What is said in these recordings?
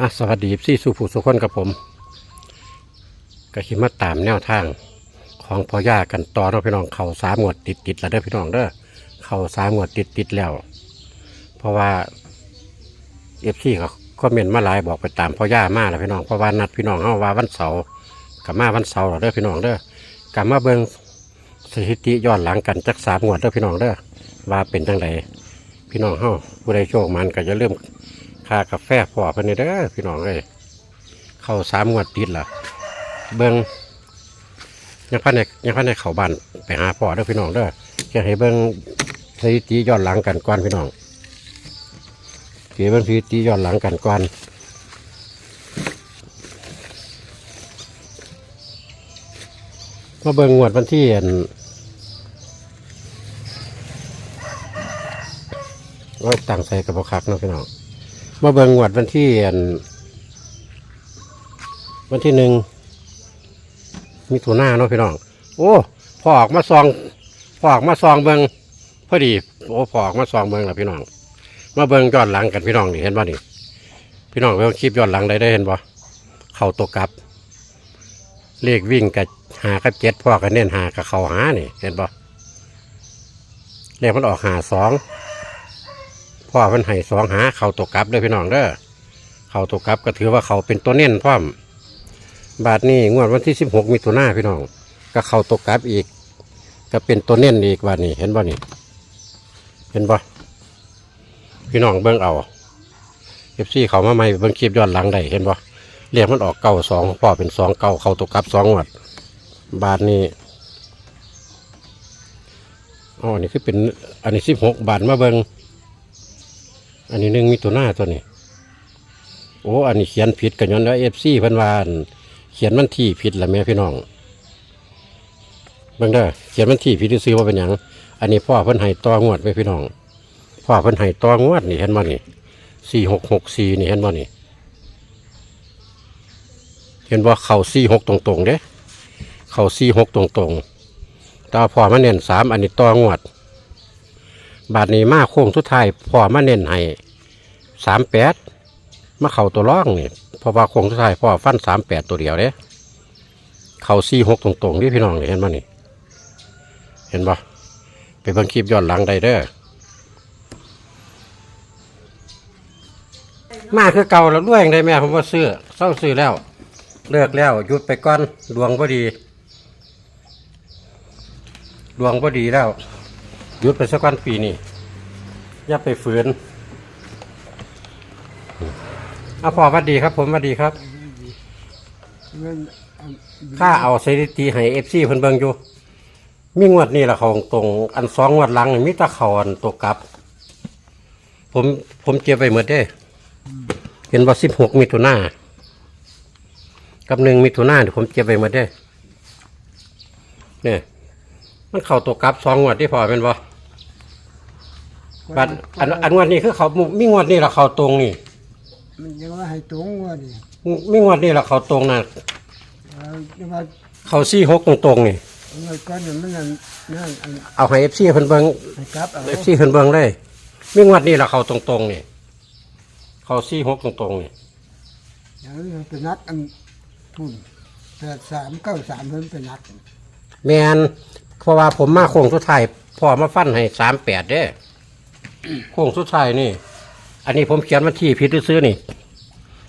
อะสวัสดีพี่สุผู้สุคนกับผมก็คิดมาตามแนวทางของพ่อย่ากันต่อเราพี่น้องเขาสามงวดติดติดแล้วเด้อพี่น้องเด้อเขาสามงวดติดติดแล้ว เพราะว่าเอฟซีเขาคอมเมนมาหลายบอกไปตามพ่อย่ามาแล้วพี่น้องเพราะว่านัดพี่น้องเขาว่าวันเสาร์กับมาวันเสาร์เด้อพี่น้องเด้อกับมาเบิ่งสถิติย้อนหลังกันจักสามงวดเด้อพี่น้องเด้อว่าเป็นจังไดพี่น้องเฮาผู้ใดโชคมันก็จะเริ่ม ค่ากาแฟพอพิ่นนี่เด้อพี่น้องเอ้ยเข้าสามงวดติดละเบิ่งยังพันในยังพันในเขาบ้านไปหาพ่อเด้อพี่น้องเด้อจะให้เบิ่งสถิติย้อนหลังกันก่อนพี่น้องเกี่ยวเบิ่งสถิติย้อนหลังกันก่อนมาเบิ่งงวดวันที่อันว่าตั้งใส่กระบอกคักเนาะพี่น้อง มาเบิงงวดวันที่อันวันที่หนึ่งมิถุน้าเนาะพี่น้อง โอ้พอออกมาซองพอออกมาซองเบิงพอดี โอ้พอออกมาซองเบิงแล้วพี่น้อง มาเบิงย้อนหลังกันพี่น้องนี่เห็นบ่นี่พี่น้องไปเอาคลิปย้อนหลังได้ได้เห็นบ่เข่าตกกลับ เลขวิ่งกับหากับเจ็ดพ่อกันเน้นหากับเข่าหานี่ เห็นบ่เลขมันออกหาสอง พ่อเพิ่นให้สองหาเข่าตกกลับเด้อพี่น้องเด้อเข่าตกกลับก็ถือว่าเขาเป็นตัวเน้นพร้อม บาทนี้งวดวันที่สิบหกมิถุนาพี่น้อง ก็เข่าตกกลับอีก ก็เป็นตัวเน้นอีกบานี้เห็นบ่นี่เห็นบ่พี่น้องเบิ่งเอาเอฟซีเขามาใหม่เบิ่งคลิปย้อนหลังได้เห็นบ่เรียกมันออกเก้าสองพ่อเป็นสองเก้าเข่าตกกลับสองงวด บาทนี้อ๋อนี่คือเป็นอันนี้สิบหกบาทมาเบิ่ง อันนี้หนึ่งมีตัวหน้าตัวนี้ โอ้ อันนี้เขียนผิดกันย้อนว่าเอฟซีพิ่นวันเขียนมันที่ผิดละแม่พี่น้องเบิ่งเด้อเขียนมันที่ผิดซื้อว่าเป็นหยังอันนี้พ่อเพิ่นให้ตองวดไว้พี่น้อง พ่อเพิ่นให้ตองวดนี่เห็นบ่นี่สี่หกหกสี่นี่เห็นบ่นี่ เห็นบ่าเข่าสี่หกตรงๆเด้เข่าสี่หกตรงๆแตว่าพ่อมาเน้นสามอันนี้ตองวด บาทนี้มาโค้งสุดท้ายพ่อมาเน้นให้ สามแปดมาเข่าตัวร่องนี่เพราะว่าคงทายพ่อฟันสามแปดตัวเดียวเด้เข่าสี่หกตรงๆนี่พี่น้องเห็นบ่นี่ เห็นบ่ไปเบิ่งคลิปย้อนหลังได้เด้อมาคือเก่าแล้วด้วยย่างได้แม่ผมว่าซื้อเศร้าซื้อแล้ว เลิกแล้วหยุดไปก่อนดวงพอดี ดวงพอดีแล้วหยุดไปสักวันปีนี้อย่าไปฝืน เอาพอหวัดดีครับ ผมหวัดดีครับค่าเอาสถิติให้เอฟซีเพิ่นเบิ่งอยู่ มีงวดนี่ละเขาตรงอันสองงวดหลังนี่มีแตะเขาอันตกกลับ ผมผมเก็บไว้หมดเด้เห็นว่าสิบหกมิถุนากับหนึ่งมิถุนาเดี๋ยวผมเก็บไว้หมดเด้เนี่ยมันเข่าตกกลับสองงวดที่พอเป็นบ่บัดอันอันงวดนี้คือเขามีงวดนี้ละเขาตรงนี่ มันยังว่าให้ตรงว่าดิมีงวดนี้ละเขาตรงนะเออยังว่าเขาซี่หกตรงตรงๆนี่ เมื่อก่อนเนี่ยมันนั่นนั่นอันเอาให้เอฟซีเพิ่นเบิ่ง ให้กลับเอาเอฟซีเพิ่นเบิ่งเลยมีงวดนี้ละเขาตรงตรงๆนี่ เขาซี่หกตรงตรงๆนี่ อย่างนี้เป็นนัดอันทุนแปดสามเก้าสามเพิ่นเป็นนัดแมนเพราะว่าผมมาโค้งสุดท้ายพอมาฟันให้สามแปดเด้ โค้งสุดท้ายนี่ อันนี้ผมเขียนวันที่ผิดซื้อนี่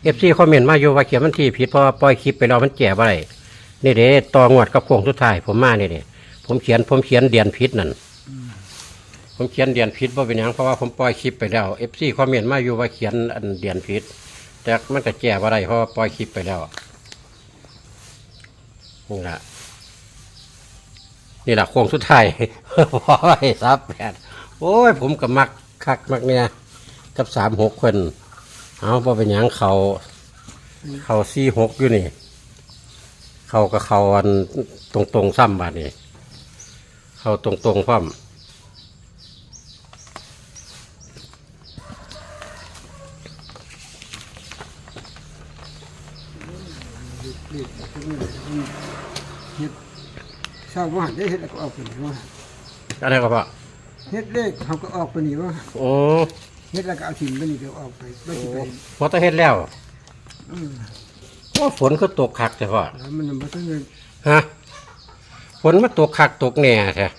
เอฟซีคอมเมนต์มาอยู่ว่าเขียนวันที่ผิดเพราะว่าปล่อยคลิปไปแล้วมันแก่บ่ได้นี่เด้ต่องวดกับโค้งสุดท้ายผมมาเนี่เด้ผมเขียนผมเขียนเดือนผิดนั่นผมเขียนเดือนผิดเพราะเป็นหยังเพราะว่าผมปล่อยคลิปไปแล้วเอฟซีคอมเมนต์มาอยู่ว่าเขียนอันเดือนผิดแต่มันก็แก่บ่ได้เพราะปล่อยคลิปไปแล้วนี่แหละนี่แหละโค้งสุดท้ายพอไอ้ซับแปดโอ้ยผมกับมักคักมักเนี่ย กับสามหกคนเอาพอเป็นหยังเขาเขาสี่หกอยู่นี่ เขากับเขาอันตรงตรงๆซ้ำบาดนี่เขาตรงตรงๆพร้อมนี่เฮ็ดเศร้าว่าได้เฮ็ดแล้วก็ออกไปนี่ว่าอะไรก็พอเฮ็ดเลขเขาก็ออกไปนี่ว่าโอ้ เฮ็ดแล้วก็เอาถิ่นไปนี่เดี๋ยวออกไปไม่สิไปพอตะเฮ็ดแล้วอืมว่าฝนก็ตกคักแต่พ่อแล้วมันบ่ต้องเงินฮะฝนมาตกคักตกแหน่แท้แล้ว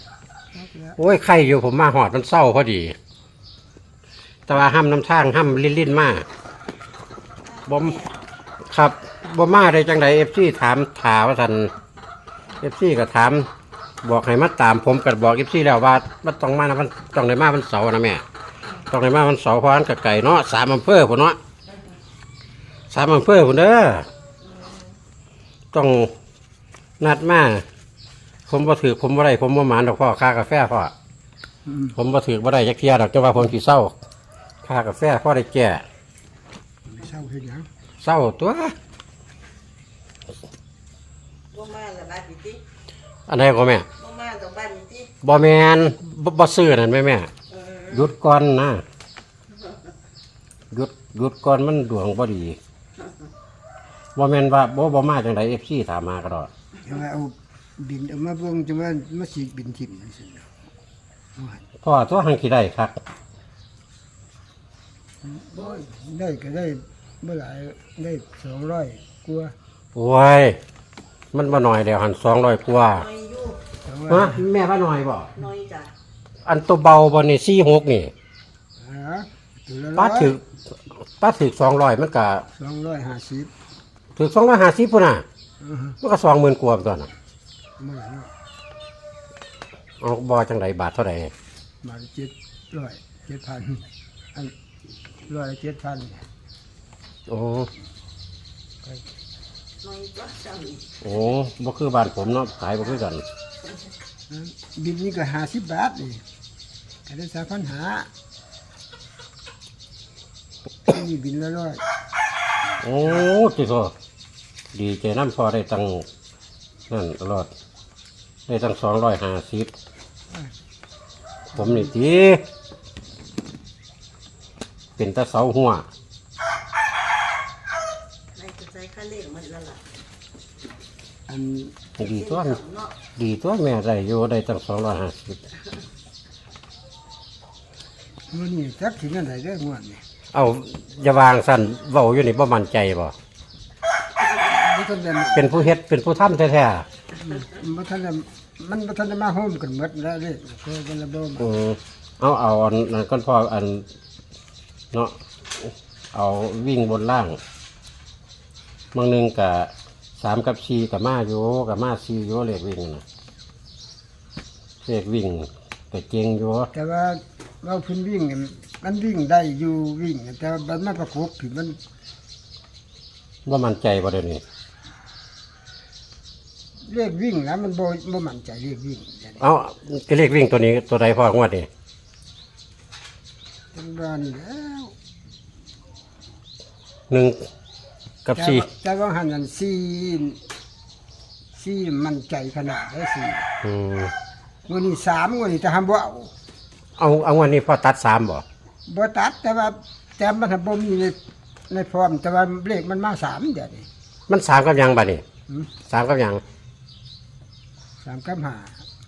โอ้ยไข่อยู่ผมมาหอดมันเศร้าพอดี แต่ว่าห้ามน้ำทางห้ามลิ้นลิ้นๆมาบอมครับบอมาได้จังไดเอฟซีถามถามว่าท่านเอฟซีก็ถาม บอกให้มาตามผมก็บอกเอฟซีแล้วว่ามันต้องมานะมันต้องได้มาวันเสาร์นะแม่ ต้องได้มาวันเสาร์เพราะอันกับไก่เนาะสามอำเภอผมเนาะสามอำเภอผมเด้อต้องนัดมาผมบ่ถือผมบ่ได้ผมบ่หมานดอกพ่อค่ากาแฟพ่ออืมผมบ่ถือบ่ได้จักเที่ยดอกจังว่าผมสิเศร้าค่ากาแฟพ่อได้แก่เศร้าเฮ็ดหยังเศร้าตัวบ่มาละบาดนี้ติอันไหนก็แม่บ่มาตรงบ้านนี้ติบ่แม่นบ่บ่ซื้อนั่นแม่แม่เออ หยุดก่อนนะหยุดหยุดก่อนมันดวงบ่ดีบ่แม่นว่าบ่บ่มาจังได FC ถามมาก็ดอกจะมาเอาบินเอามาเบิ่งจะมามาสีบินทิ่มนั่นสิเนาะเอาให้พ่อตัวหังสิได้ครับโอ้ยได้ก็ได้เมื่อไหร่ได้สองร้อยกว่าโอ้ยมันบ่น้อยแล้วหัน200กว่าน้อยอยู่สองร้อฮะยแม่ว่าน้อยบ่น้อยจ้ะ อันตัวเบาบ่นี่46นี่ฮะตัวละป้าถึกป้าถึก200มันก็สองร้อยห้าสิบถึก250พุ่นน่ะอือฮะมันก็20,000กว่าตัวน่ะเมื่อไหร่เนาะเอาบ่จังไดบาทเท่าใดมาเจ็ดร้อยเจ็ดพันอันร้อยละเจ็ดพันโอ้น้อยจ้ะจังโอ้บ่คือบ้านผมเนาะขายบ่คือกัน บินนี่ก็ห้าสิบบาทนี่ ก็ได้สามพันหานี่บินละร้อยโอ้ติโตดีใจน้ำพอได้ตังนั่นตลอด ได้ตั้งสองร้อยห้าสิบผมนี่ทีเป็นตะเสาหัวนายจะใช้ค่าเลขหมดแล้วล่ะอันดีตัว เนาะดีตัวแม่ได้อยู่ได้ตั้งสองร้อยห้าสิบ มื่อนี้จักถึงอันไหนได้อม่วนนี่เอาอย่าวางสั่นเว้าอยู่นี่บ่มั่นใจบ่บ่ทันได้เป็นผู้เฮ็ดเป็นผู้ทำแท้บ่ทันได้มันบ่ทันได้มาโฮมกันหมดแล้วเด้ก็เป็นระบบๆอืมเอาเอาอันนั้นก้อนพออันเนาะเอาวิ่งบนล่างบางหนึงกับสามกับสี่กับมาโยกับมาสี่โยเลขวิ่งนะเลขวิ่งกับเจงโยแต่ว่า เราเพิ่นวิ่งนี่มันวิ่งได้อยู่วิ่ง แต่ว่ามันมาประกบที่มันว่ามันใจประเด็นนี้เรียกวิ่งแล้วมันบ่บ่มั่นใจเรียกวิ่งอย่างนี้เอาก็เลขวิ่งตัวนี้ตัวใดพองวดนี่จังว่านี่แล้วหนึ่งกับแต่สี่ว่าแต่ว่าหันนั้นสี่สี่มั่นใจขนาดได้สี่อืมมื้อนี้สามมื้อนี้จะทำบ่เอา เอาเอาวันนี้พอตัดสามบ่บ่ตัดแต่ว่าแต่มันบ่มีในในฟอร์มแต่ว่าเลขมันมาสามเดี๋ยวนี้มันสามกับหยังบัดนี่หืมสามกับหยังสามกับห้า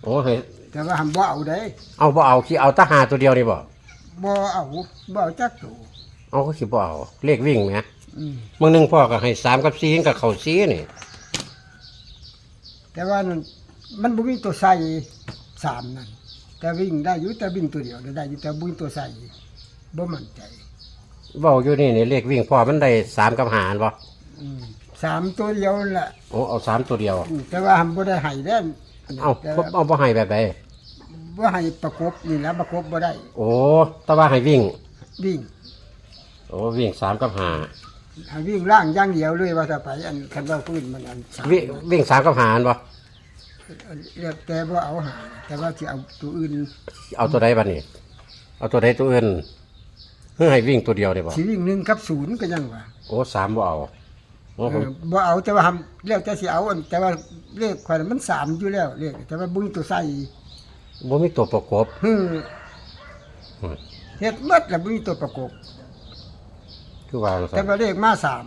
โอ้เฮ้ยแต่ว่าทำบ่เอาได้เอาบ่เอาขี้เอาตาหาตัวเดียวนี่บ่บ่เอาบ่เอาจักตัวเอาก็ขี้บ่เอาเลขวิ่งไหมอืมบางหนึงพ่อก็ให้สามกับสี่กับเขาสี่นี่แต่ว่านั่นมันบ่มีตัวใส่สามนั่น แต่วิ่งได้อยู่แต่วิ่งตัวเดียวได้อยู่แต่บ่มีตัวใส่บ่มั่นใจ เว้าอยู่นี่นี่เลขวิ่งพ่อมันได้สามกับหารบ่อืมสามตัวเดียวนั่นแหละโอ้เอาสามตัวเดียว อืมแต่ว่าทำบ่ได้ให้เด้นเอาแต่บ่เอาบ่ให้แบบใดบ่ให้ประกบนี่แหล้วประกบบ่ได้ โอ้แต่ว่าให้วิ่ง วิ่งโอ้วิ่งสามกับหาให้วิ่งล่างอย่างเดียวเลยว่าจะไป อันคันว่าพื้นมันอันสามวิ่งวิ่งสามกับหารบ่ เรียกแต่บ่เอาหาแต่ว่าสิเอาตัวอื่นเอาตัวใดบัดนี้เอาตัวใดตัวอื่นเพื่อให้วิ่งตัวเดียวได้บ่สิวิ่งหนึ่งกับศูนย์ก็ยังว่าโอ้สามบ่เอาโอ้เอผมอบ่เอาแต่ว่าทำเรียกแต่สิเอาอันแต่ว่าเลขข่อยน่ะมันสามอยู่แล้วเลขแต่ว่าบุญตัวใส่บ่มีตัวประกบฮึอืมเฮ็ดหมดแล้วบ่มีตัวประกบคือว่าจังแต่ซั่นว่าเลขมาสาม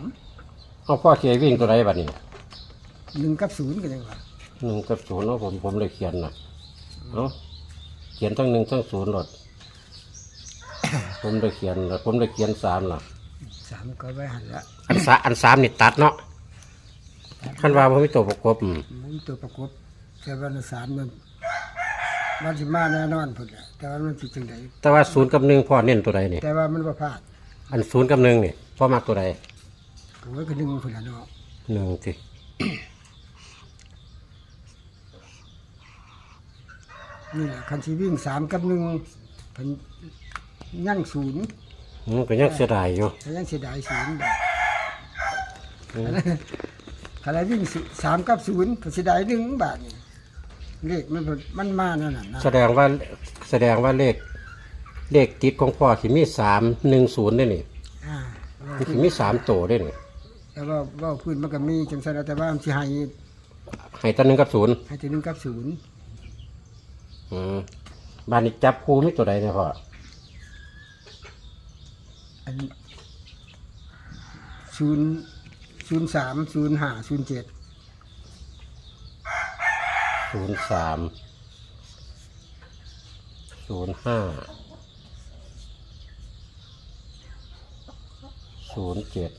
เอาพ่อเขียนวิ่งตัวใดบัดนี้หนึ่งกับศูนย์ก็ยังว่า หนึ่งกับศูนย์เนาะผมผมเลยเขียนน่ะเนาะเขียนทั้งหนึ่งทั้งศูนย์หลด ผมได้เขียนแล้วผมได้เขียนสามล่ะสามก็ไว้หันละอันสาอันสามนี่ตัดเนาะคันว่าบ่มีตัวประกบอืมมุ้ยตัวประกบแต่ว่าในสามมันมันสิมาแน่นอนพุ่นแหละแต่ว่ามันสิจังไดแต่ว่าศูนย์กับหนึ่งพ่อเน้นตัวใดนี่แต่ว่ามันบ่พลาดอันศูนย์กับหนึ่งนี่พ่อมักตัวใดก็ไว้ก็ดึงพุ่นละเนาะหนึ่งสิ นี่แหละคันสิวิ่งสามกับหนึ่งเพิ่นยั่งศูนย์อืมก็ยังเสียดายอยู่แต่ยังเสียดายศูนย์บาทอืมคันอะไรวิ่งศูสามกับศูนย์ก็เสียดายหนึ่งบาทนี่เลขมันมันมานั่นน่ะนะแสดงว่าแสดงว่าเลข เลขติดของพ่อสิมีสามหนึ่งศูนย์ได้นี่อ่ามันสิมีสามตัวได้นี่แต่ว่าเว่าพื้นมันก็มีจังซั่นแต่ว่ามันสิให้ให้ตั้งหนึ่งกับศูนย์ให้ถึงหนึ่งกับศูนย์ อืมบ้านนี้จับคู่มีตัวใดเนี่ยพ่ออันศูนย์ศูนย์สามศูนย์ห้าศูนย์เจ็ดศูนย์สามศูนย์ห้าศูนย์เจ็ด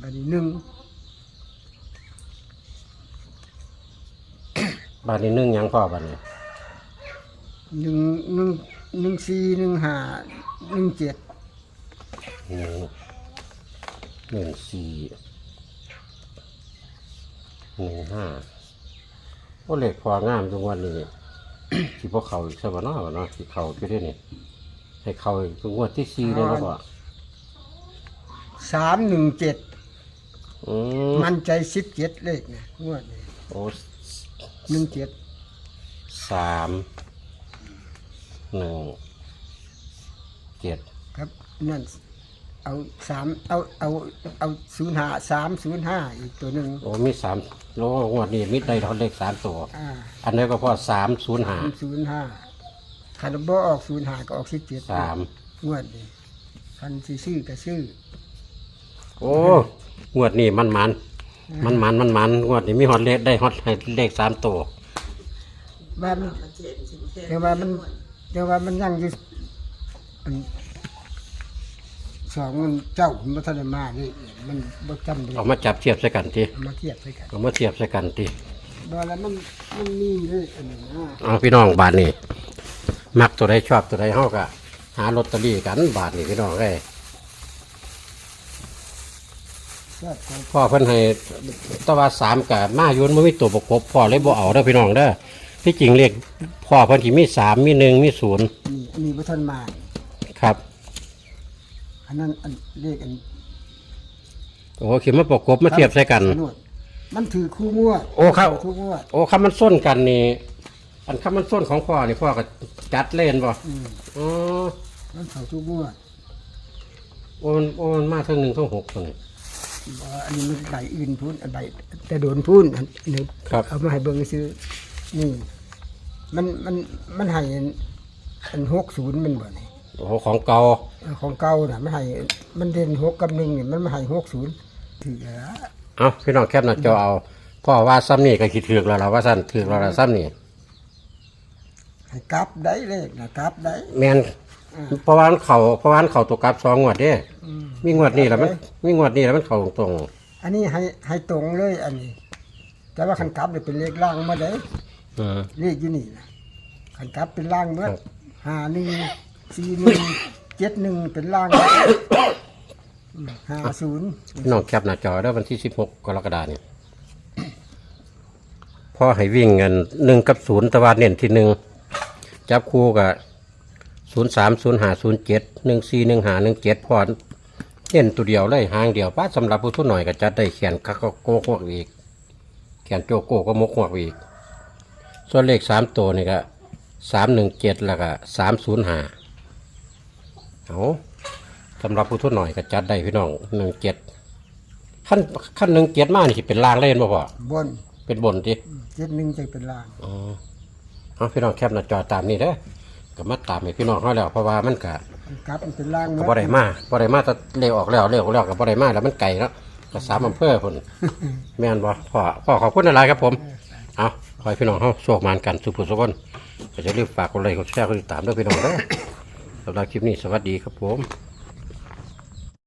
บัดนี้หนึ่ง บ้านนี้นึ่งหยังพ่อบ้านนี้หนึ่งหนึ่งหนึ่งสี่หนึ่งห้าหนึ่งเจ็ดหนึ่งหนึ่งสี่หนึ่งห้าโอ้เหล็กพองามทุกวันนี้ สิพวกเขาอีกสักวันเนาะเนาะสิเขาไปได้นี่ให้เขาอีกทุกงวดที่สี่เลยนะพ่อสามหนึ่งเจ็ดอืมมันใจสิบเจ็ดเลขเนี่ยงวดนี้โอ้ หนึ่งเจ็ดสามหนึ่งเจ็ดครับนั่นเอาสามเอาเอาเอาศูนย์ห้าสามศูนย์ห้าอีกตัวหนึ่งโอ้มีสามโอ้งวดนี้มิดได้ทอนเลขสามตัว อ่าอันนี้ก็พอสามศูนย์หาศูนย์ห้าคันบ่ออกศูนย์ห้าก็ออกสิบเจ็ดสามงวดนี้คันสิซื้อก็ซื้อโอ้งวดนี้มันมัน มันมันมันมันงวดนี้มีฮอตเลขได้ฮอตให้เลขสามตัวว่ามันมันเจ็บสิแค่แต่ว่ามันแต่ว่ามันยังอยู่อันสองมันเจ้ามันบ่ทันได้มานี่มันบ่จำได้เอามาจับเทียบใส่กันทีเอามาเทียบใส่กันเอามาเทียบใส่กันทีบ่แล้วมันมันมีเลยอันนี้นะเอาพี่น้องบาทนี่มักตัวใดชอบตัวใดเฮาก็หาลอตเตอรี่กันบาทนี่พี่น้องเอ้ย แซ่บกว่า พ่อเพิ่นให้แตะว่าสามกับมาโยนบ่มีตัวประกบพ่อเลยบ่เอาเด้อพี่น้องเด้อที่จริงเลขพ่อเพิ่นสิมีสามมีหนึ่งมีศูนย์นี่อันนี้บ่ทันมาครับอันนั้นอันเลขอันโอ้ขีมาประกบมาเทียบใส่กันสวดมันถือคู่มั่วโอ้ครับคู่มั่วโอ้คำมันส้นกันนี่อันคำมันส้นของพ่อนี่พ่อก็จัดเล่นบ่อืมอ๋อมันเขาคู่มั่วโอ้มันโอ้มันมาทั้งหนึ่งทั้งหกตัวนี่บ่ อันนี้มันใบอื่นพูนอันใบแต่โดนพูนอันนี้ครับ เอามาให้เบิ่งซื้อนี่ มันมันมันให้อัน60มันบ่นี่โอ้ของเก่าของเก่าน่ะมันให้มันเด่น6กับ1นี่มันมาให้60ถือแล้ว เอาพี่น้องแคปหน้าจอเอาพ่อว่าซ้ำนี่ก็คิดถือกแล้วล่ะว่าสั้นถือกแล้วล่ะซ้ำนี่ให้กลับได้เลขนะกลับได้ แมน เพราะว่ามันเขาเพราะว่ามันเขาตัวกลับสองงวดเด้อืมมีงวดนี้แล้วมันมีงวดนี้แล้วมันเขาตรงอันนี้ให้ให้ตรงเลยอันนี้ แต่ว่าคันกลับเนี่ยเป็นเลขล่างมาได้ๆอืม เลขอยู่นี่นะคันกลับเป็นล่างเมื่อครับห้าหนึ่งสี่หนึ่งเจ็ดหนึ่งเป็นล่างห้าศูนย์พี่น้องแคปหน้าจอได้วันที่สิบหกกรกฎาเนี่ยพ่อให้วิ่งเงินหนึ่งกับศูนย์ตะวันเน้นที่หนึ่งจับคู่กับ ศูนย์สามศูนย์หาศูนย์เจ็ดหนึ่งสี่หนึ่งหาหนึ่งเจ็ดพอเน้นตัวเดียวเลยหางเดียวป้าสำหรับผู้ทุนหน่อยก็จัดได้เขียนคักก็โกกวกอีกเขียนโจโก้ก็มกหวกอีก ส่วนเลขสามตัวนี่ก็สามหนึ่งเจ็ดแล้วก็สามศูนย์หาเอาสำหรับผู้ทุนหน่อยก็จัดได้พี่น้องหนึ่งเจ็ดขั้นขั้นหนึ่งเจ็ดมากนี่สิเป็นล่างเล่นบ่พอบนเป็นบนที่เจ็ดหนึ่งจะเป็นล่างอ๋อเอาพี่น้องแคปหน้าจอตามนี้เด้อ ก็มาตามให้พี่น้องเขาแล้วเพราะว่ามันก็คันกลับมันเป็นล่างก็บ่ได้มาบ่ได้มาแต่เร็วออกแล้วเร็วออกแล้วก็บ่ได้มาแล้วมันไกลแล้วก็สามอำเภอพุ่นแม่นบ่พ่อพ่อขอบคุณอะไรครับผม เอาขอให้พี่น้องเฮาโชคมานกันสุขสุขคนก็จะรีบฝากกดไลค์กดแชร์กดติดตามด้วยพี่น้องเด้อสำหรับคลิปนี้สวัสดีครับผม